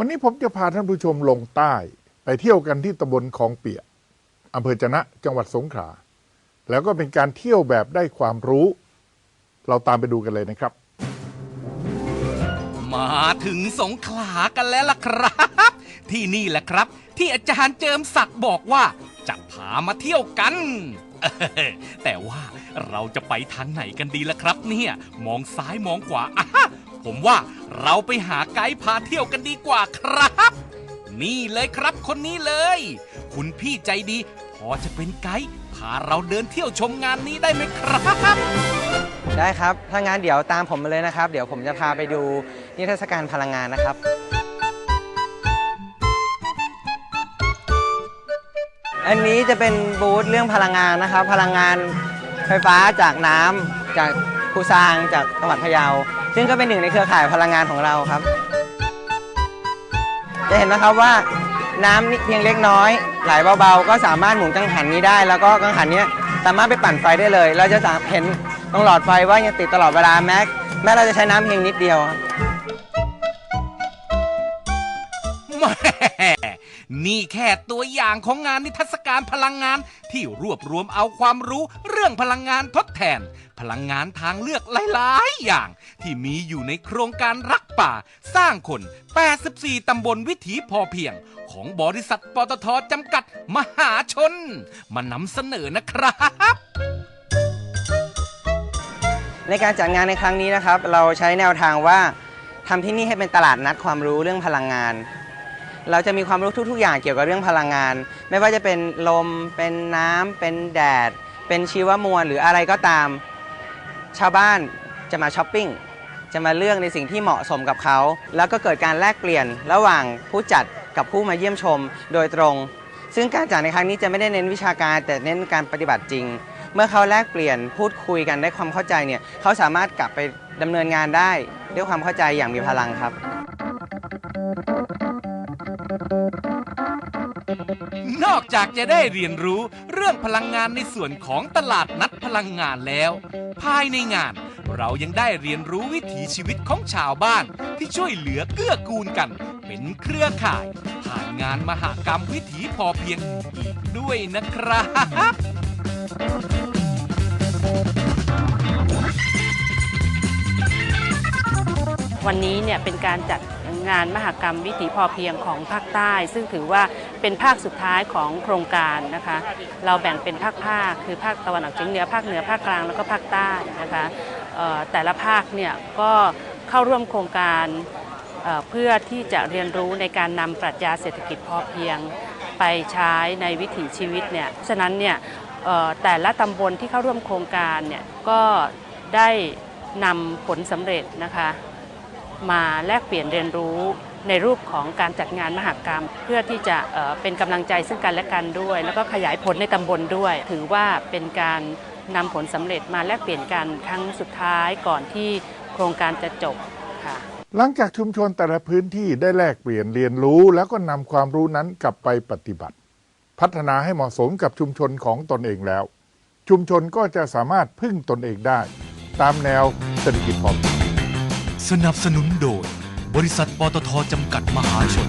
วันนี้ผมจะพาท่านผู้ชมลงใต้ ไปเที่ยวกันที่ตำบลคลองเปียกอำเภอจนะจังหวัดสงขลาแล้วก็เป็นการเที่ยวแบบได้ความรู้ เราตามไปดูกันเลยนะครับ มาถึงสงขลากันแล้วล่ะครับ ที่นี่แหละครับ ที่อาจารย์เจิมศักดิ์บอกว่า จะพามาเที่ยวกัน แต่ว่าเราจะไปทางไหนกันดีล่ะครับ เนี่ย มองซ้ายมองขวาอะ ผมว่าเราไปหาไกด์พาเที่ยวกันดีกว่าครับ นี่เลยครับคนนี้เลย คุณพี่ใจดี พอจะเป็นไกด์พาเราเดินเที่ยวชมงานนี้ได้ไหมครับ ได้ครับ ถ้างั้นเดี๋ยวตามผมมาเลยนะครับ เดี๋ยวผมจะพาไปดูนิทรรศการพลังงานนะครับ อันนี้จะเป็นบูธเรื่องพลังงานนะครับ พลังงานไฟฟ้าจากน้ำจากคูซางจากจังหวัดพะเยา ซึ่งก็เป็นหนึ่งในเครือข่ายพลังงานของเราครับ จะเห็นนะครับว่าน้ำนี่เพียงเล็กน้อย ไหลเบาๆ ก็สามารถหมุนกังหันนี้ได้ แล้วก็กังหันเนี้ยสามารถไปปั่นไฟได้เลย เราจะสามเห็นตรงหลอดไฟว่ายังติดตลอดเวลาแม้แม้เราจะใช้น้ำเพียงนิดเดียวแห นี่แค่ตัวอย่างของงานนิทรรศการพลังงานที่รวบรวมเอาความรู้เรื่องพลังงานทดแทน พลังงานทางเลือกหลายๆ อย่าง ที่มีอยู่ในโครงการรักป่า สร้างคน 84 ตำบลวิถีพอเพียง ของบริษัทปตทจำกัดมหาชน มานำเสนอนะครับในการจัดงานในครั้งนี้นะครับ เราใช้แนวทางว่าทำที่นี่ให้เป็นตลาดนัดความรู้เรื่องพลังงาน เราจะมีความรู้ทุก ๆ อย่างเกี่ยวกับเรื่องพลังงาน ไม่ว่าจะเป็นลม เป็นน้ำ เป็นแดด เป็นชีวมวล หรืออะไรก็ตาม ชาวบ้านจะมาช้อปปิ้ง จะมาเลือกในสิ่งที่เหมาะสมกับเขา แล้วก็เกิดการแลกเปลี่ยนระหว่างผู้จัดกับผู้มาเยี่ยมชมโดยตรง ซึ่งการจัดในครั้งนี้จะไม่ได้เน้นวิชาการ แต่เน้นการปฏิบัติจริง เมื่อเขาแลกเปลี่ยนพูดคุยกันได้ความเข้าใจเนี่ย เขาสามารถกลับไปดำเนินงานได้ด้วยความเข้าใจอย่างมีพลังครับ นอกจากจะได้เรียนรู้เรื่องพลังงานในส่วนของตลาดนัดพลังงานแล้ว ภายในงานเรายังได้เรียนรู้วิถีชีวิตของชาวบ้านที่ช่วยเหลือเกื้อกูลกัน เป็นเครือข่าย ผ่านงานมหากรรมวิถีพอเพียงอีกด้วยนะครับวันนี้เนี่ยเป็นการจัด งานมหกรรมวิถีพอเพียงของภาคใต้ ซึ่งถือว่าเป็นภาคสุดท้ายของโครงการนะคะ เราแบ่งเป็นภาคภาคคือภาคตะวันออกเฉียงเหนือภาคเหนือภาคกลางแล้วก็ภาคใต้นะคะแต่ละภาคเนี่ยก็เข้าร่วมโครงการเพื่อที่จะเรียนรู้ในการนำปรัชญาเศรษฐกิจพอเพียงไปใช้ในวิถีชีวิตเนี่ยฉะนั้นเนี่ยแต่ละตำบลที่เข้าร่วมโครงการเนี่ยก็ได้นำผลสำเร็จนะคะ มาแลกเปลี่ยนเรียนรู้ในรูปของการจัดงานมหกรรม เพื่อที่จะเป็นกำลังใจซึ่งกันและกันด้วย แล้วก็ขยายผลในตำบลด้วย ถือว่าเป็นการนำผลสำเร็จมาแลกเปลี่ยนกันครั้งสุดท้ายก่อนที่โครงการจะจบค่ะ หลังจากชุมชนแต่ละพื้นที่ได้แลกเปลี่ยนเรียนรู้แล้วก็นำความรู้นั้นกลับไปปฏิบัติ พัฒนาให้เหมาะสมกับชุมชนของตนเองแล้ว ชุมชนก็จะสามารถพึ่งตนเองได้ ตามแนวเศรษฐกิจพอเพียง สนับสนุนโดย บริษัทปตทจำกัดมหาชน